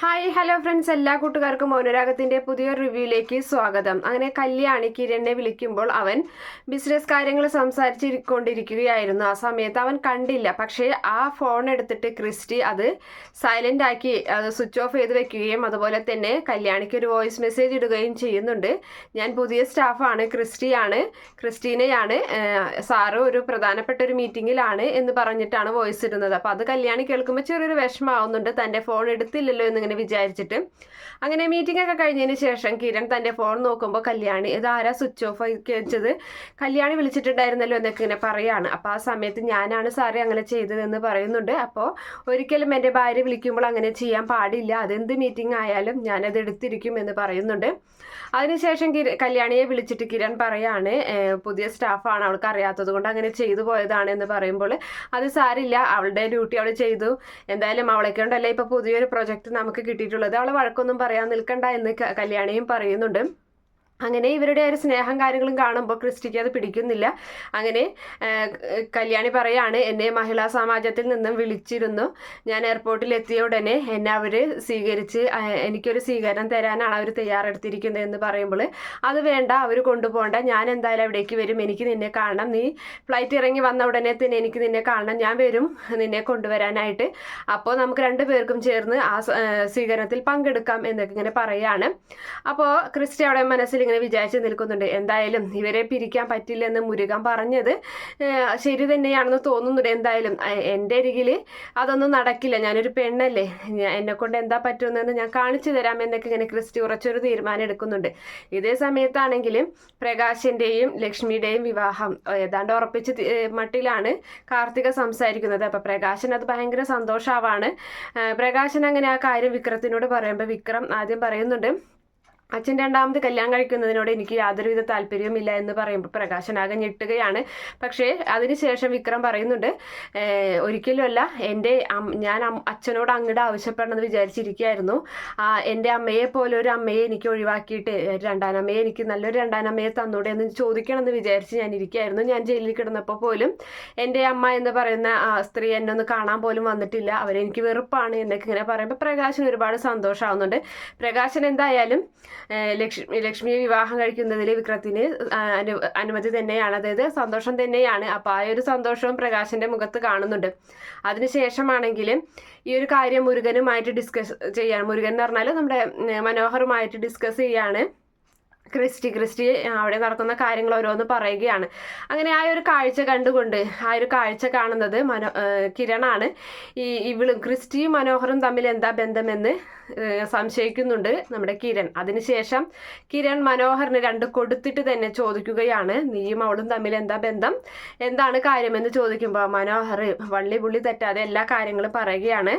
Hi hello friends. എല്ലാ കൂട്ടുകാർക്കും മൗനരാഗത്തിന്റെ പുതിയൊരു റിവ്യൂയിലേക്ക് സ്വാഗതം. അങ്ങനെ കല്യാണി കിരണിനെ വിളിക്കുമ്പോൾ അവൻ ബിസിനസ് കാര്യങ്ങൾ സംസാരിച്ചിരിക്കൊണ്ടിരിക്കുകയായിരുന്നു. ആ സമയത്ത് അവൻ കണ്ടില്ല. പക്ഷേ ആ ഫോൺ എടുത്തിട്ട് ക്രിസ്റ്റി അത് സൈലന്റ് ആക്കി അത് സ്വിച്ച് ഓഫ് ചെയ്ത് വെക്കുകയും അതുപോലെ തന്നെ കല്യാണിക്ക് ഒരു വോയിസ് മെസ്സേജ് ഇടുകയും ചെയ്യുന്നുണ്ട്. ഞാൻ പുതിയ സ്റ്റാഫാണ് ക്രിസ്റ്റിയാണ് ക്രിസ്റ്റീനയാണ് സാറ് ഒരു പ്രധാനപ്പെട്ട ഒരു മീറ്റിങ്ങിലാണ് എന്ന് പറഞ്ഞിട്ടാണ് വോയിസ് ഇടുന്നത്. അപ്പോൾ അത് കല്യാണി കേൾക്കുമ്പോൾ ചെറിയൊരു വിഷമാവുന്നുണ്ട് തന്റെ ഫോൺ എടുത്തില്ലല്ലോ എന്നിങ്ങനെ വിചാരിച്ചിട്ട്. അങ്ങനെ മീറ്റിംഗ് ഒക്കെ കഴിഞ്ഞതിന് ശേഷം കിരൺ തന്റെ ഫോൺ നോക്കുമ്പോൾ കല്യാണി ഇതാരാ സ്വിച്ച് ഓഫ് ആക്കി വെച്ചത്? കല്യാണി വിളിച്ചിട്ടുണ്ടായിരുന്നല്ലോ എന്നൊക്കെ ഇങ്ങനെ പറയാണ്. അപ്പോൾ ആ സമയത്ത് ഞാനാണ് സാറേ അങ്ങനെ ചെയ്തതെന്ന് പറയുന്നുണ്ട്. അപ്പോൾ ഒരിക്കലും എന്റെ ഭാര്യ വിളിക്കുമ്പോൾ അങ്ങനെ ചെയ്യാൻ പാടില്ല. അതെന്ത് മീറ്റിംഗ് ആയാലും ഞാനത് എടുത്തിരിക്കും എന്ന് പറയുന്നുണ്ട്. അതിനുശേഷം കല്യാണിയെ വിളിച്ചിട്ട് കിരൺ പറയാണ് "ഏഹ്, പുതിയ സ്റ്റാഫാണ് അവൾക്ക് അറിയാത്തത് കൊണ്ട് അങ്ങനെ ചെയ്തു പോയതാണ് എന്ന് പറയുമ്പോൾ അത് സാരില്ല. അവളുടെ ഡ്യൂട്ടി അവൾ ചെയ്തു. എന്തായാലും അവളെ ഇപ്പോൾ ഇപ്പൊ പുതിയൊരു പ്രൊജക്റ്റ് നമുക്ക് കിട്ടിയിട്ടുള്ളത്. അവളെ വഴക്കൊന്നും പറയാൻ നിൽക്കണ്ട എന്ന് കല്യാണിയും പറയുന്നുണ്ട്. അങ്ങനെ ഇവരുടെ ഒരു സ്നേഹം കാര്യങ്ങളും കാണുമ്പോൾ ക്രിസ്റ്റിക്ക് അത് പിടിക്കുന്നില്ല. അങ്ങനെ കല്യാണി പറയാണ് എന്നെ മഹിളാ സമാജത്തിൽ നിന്നും വിളിച്ചിരുന്നു. ഞാൻ എയർപോർട്ടിൽ എത്തിയ ഉടനെ എന്നെ അവർ സ്വീകരിച്ച് എനിക്കൊരു സ്വീകരണം തരാനാണ് അവർ തയ്യാറെടുത്തിരിക്കുന്നത് എന്ന് പറയുമ്പോൾ അത് വേണ്ട അവർ കൊണ്ടുപോകണ്ട. ഞാൻ എന്തായാലും അവിടേക്ക് വരും. എനിക്ക് നിന്നെ കാണണം. നീ ഫ്ലൈറ്റ് ഇറങ്ങി വന്ന ഉടനെ തന്നെ എനിക്ക് നിന്നെ കാണണം. ഞാൻ വരും നിന്നെ കൊണ്ടുവരാനായിട്ട്. അപ്പോൾ നമുക്ക് രണ്ടു പേർക്കും ചേർന്ന് ആ സ്വീകരണത്തിൽ പങ്കെടുക്കാം എന്നൊക്കെ ഇങ്ങനെ പറയുകയാണ് അപ്പോൾ ക്രിസ്റ്റി അവിടെ മനസ്സിൽ ഇങ്ങനെ വിചാരിച്ച് നിൽക്കുന്നുണ്ട്. എന്തായാലും ഇവരെ പിരിക്കാൻ പറ്റില്ലെന്ന് മുരുകൻ പറഞ്ഞത് ശരി തന്നെയാണെന്ന് തോന്നുന്നുണ്ട്. എന്തായാലും എന്റെ അരികിൽ അതൊന്നും നടക്കില്ല. ഞാനൊരു പെണ്ണല്ലേ. എന്നെ കൊണ്ട് എന്താ പറ്റുന്നതെന്ന് ഞാൻ കാണിച്ചു തരാം എന്നൊക്കെ ഇങ്ങനെ ക്രിസ്റ്റി ഉറച്ചൊരു തീരുമാനം എടുക്കുന്നുണ്ട്. ഇതേ സമയത്താണെങ്കിലും പ്രകാശിന്റെയും ലക്ഷ്മിയുടെയും വിവാഹം ഏതാണ്ട് ഉറപ്പിച്ച് മട്ടിലാണ് കാർത്തിക സംസാരിക്കുന്നത്. അപ്പം പ്രകാശൻ അത് ഭയങ്കര സന്തോഷമാവാണ് പ്രകാശൻ അങ്ങനെ ആ കാര്യം വിക്രത്തിനോട് പറയുമ്പോൾ വിക്രം ആദ്യം പറയുന്നുണ്ട് അച്ഛൻ രണ്ടാമത് കല്യാണം കഴിക്കുന്നതിനോട് എനിക്ക് യാതൊരുവിധ താല്പര്യവുമില്ല എന്ന് പറയുമ്പോൾ പ്രകാശനാകെ ഞെട്ടുകയാണ്. പക്ഷേ അതിനുശേഷം വിക്രം പറയുന്നുണ്ട് ഒരിക്കലുമല്ല എന്റെ ഞാൻ അച്ഛനോട് അങ്ങോട്ട് ആവശ്യപ്പെടണമെന്ന് വിചാരിച്ചിരിക്കുകയായിരുന്നു. എന്റെ അമ്മയെ പോലെ ഒരു അമ്മയെ എനിക്ക് ഒഴിവാക്കിയിട്ട് രണ്ടാനമ്മയെ എനിക്ക് നല്ലൊരു രണ്ടാനമ്മയെ തന്നൂടെ എന്ന് ചോദിക്കണമെന്ന് വിചാരിച്ച് ഞാൻ ഇരിക്കുകയായിരുന്നു. ഞാൻ ജയിലിൽ കിടന്നപ്പോൾ പോലും എന്റെ അമ്മ എന്ന് പറയുന്ന സ്ത്രീ എന്നെ ഒന്ന് കാണാൻ പോലും വന്നിട്ടില്ല. അവരെനിക്ക് വെറുപ്പാണ് എന്നൊക്കെ ഇങ്ങനെ പറയുമ്പോൾ പ്രകാശൻ ഒരുപാട് സന്തോഷമാവുന്നുണ്ട്. പ്രകാശൻ എന്തായാലും ലക്ഷ്മി ലക്ഷ്മിയെ വിവാഹം കഴിക്കുന്നതിൽ വിക്രത്തിന് അനു അനുമതി തന്നെയാണ്. അതായത് സന്തോഷം തന്നെയാണ്. അപ്പോൾ ആ ഒരു സന്തോഷവും പ്രകാശന്റെ മുഖത്ത് കാണുന്നുണ്ട്. അതിനുശേഷമാണെങ്കിൽ ഈ ഒരു കാര്യം മുരുകനുമായിട്ട് ഡിസ്കസ് ചെയ്യാണ് മുരുകൻ എന്ന് പറഞ്ഞാൽ നമ്മുടെ മനോഹറുമായിട്ട് ഡിസ്കസ് ചെയ്യാണ്. ക്രിസ്റ്റി ക്രിസ്റ്റി അവിടെ നടക്കുന്ന കാര്യങ്ങൾ ഓരോന്ന് പറയുകയാണ്. അങ്ങനെ ആ ഒരു കാഴ്ച കണ്ടുകൊണ്ട് ആ ഒരു കാഴ്ച കാണുന്നത് മനോ കിരണാണ്. ഈ ഇവളും ക്രിസ്റ്റിയും മനോഹറും തമ്മിൽ എന്താ ബന്ധമെന്ന് സംശയിക്കുന്നുണ്ട് നമ്മുടെ കിരൺ. അതിനുശേഷം കിരൺ മനോഹറിന് രണ്ട് കൊടുത്തിട്ട് തന്നെ ചോദിക്കുകയാണ് നീയും അവളും തമ്മിൽ എന്താ ബന്ധം? എന്താണ് കാര്യമെന്ന് ചോദിക്കുമ്പോൾ മനോഹർ വള്ളി പുള്ളി തെറ്റാതെ എല്ലാ കാര്യങ്ങളും പറയുകയാണ്.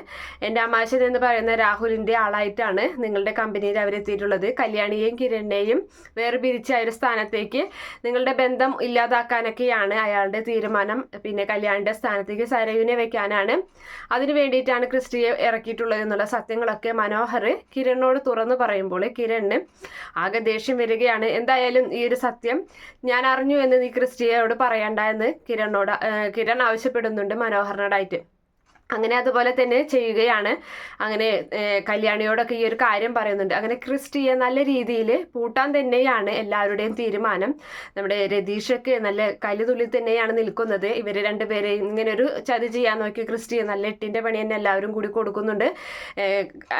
എന്റെ അമാശൻ എന്ന് പറയുന്ന രാഹുലിന്റെ ആളായിട്ടാണ് നിങ്ങളുടെ കമ്പനിയിൽ അവരെത്തിയിട്ടുള്ളത്. കല്യാണിയെയും കിരണിനെയും വേർപിരിച്ച് ആ ഒരു സ്ഥാനത്തേക്ക് നിങ്ങളുടെ ബന്ധം ഇല്ലാതാക്കാനൊക്കെയാണ് അയാളുടെ തീരുമാനം. പിന്നെ കല്യാണിന്റെ സ്ഥാനത്തേക്ക് സരയുവിനെ വെക്കാനാണ്. അതിനു വേണ്ടിയിട്ടാണ് ക്രിസ്റ്റിയെ ഇറക്കിയിട്ടുള്ളത് എന്നുള്ള സത്യങ്ങളൊക്കെ മനോഹർ കിരണിനോട് തുറന്നു പറയുമ്പോൾ കിരണിന് ആകെ ദേഷ്യം വരികയാണ്. എന്തായാലും ഈ ഒരു സത്യം ഞാൻ അറിഞ്ഞു എന്ന് നീ ക്രിസ്റ്റിയോട് പറയണ്ട എന്ന് കിരണിനോട് കിരൺ ആവശ്യപ്പെടുന്നുണ്ട് മനോഹറിനോടായിട്ട്. അങ്ങനെ അതുപോലെ തന്നെ ചെയ്യുകയാണ്. അങ്ങനെ കല്യാണിയോടൊക്കെ ഈ ഒരു കാര്യം പറയുന്നുണ്ട്. അങ്ങനെ ക്രിസ്റ്റിയെ നല്ല രീതിയിൽ പൂട്ടാൻ തന്നെയാണ് എല്ലാവരുടെയും തീരുമാനം. നമ്മുടെ രതീഷൊക്കെ നല്ല കലിതുള്ളി തന്നെയാണ് നിൽക്കുന്നത്. ഇവർ രണ്ടുപേരെയും ഇങ്ങനെ ഒരു ചതി ചെയ്യാൻ നോക്കി ക്രിസ്റ്റിയെ നല്ല എട്ടിന്റെ പണി തന്നെ എല്ലാവരും കൂടി കൊടുക്കുന്നുണ്ട്.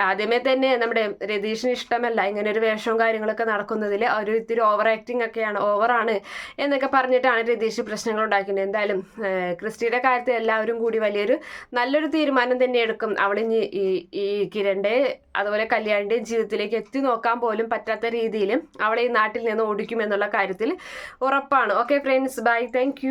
ആദ്യമേ തന്നെ നമ്മുടെ രതീഷിന് ഇഷ്ടമല്ല ഇങ്ങനെ ഒരു വേഷവും കാര്യങ്ങളൊക്കെ നടക്കുന്നതിൽ ഒരു ഇത്തിരി ഓവർ ആക്ടിങ് ഒക്കെയാണ് ഓവറാണ് എന്നൊക്കെ പറഞ്ഞിട്ടാണ് രതീഷ് പ്രശ്നങ്ങൾ ഉണ്ടാക്കുന്നത് എന്തായാലും ക്രിസ്റ്റിയുടെ കാര്യത്തിൽ എല്ലാവരും കൂടി വലിയൊരു നല്ലൊരു തീരുമാനം തന്നെ എടുക്കും. അവിടെ ഈ ഈ കിരണിന്റെ അതുപോലെ കല്യാണിന്റെയും ജീവിതത്തിലേക്ക് എത്തി നോക്കാൻ പോലും പറ്റാത്ത രീതിയിൽ അവളെ ഈ നാട്ടിൽ നിന്ന് ഓടിക്കും എന്നുള്ള കാര്യത്തിൽ ഉറപ്പാണ്. Okay friends bye thank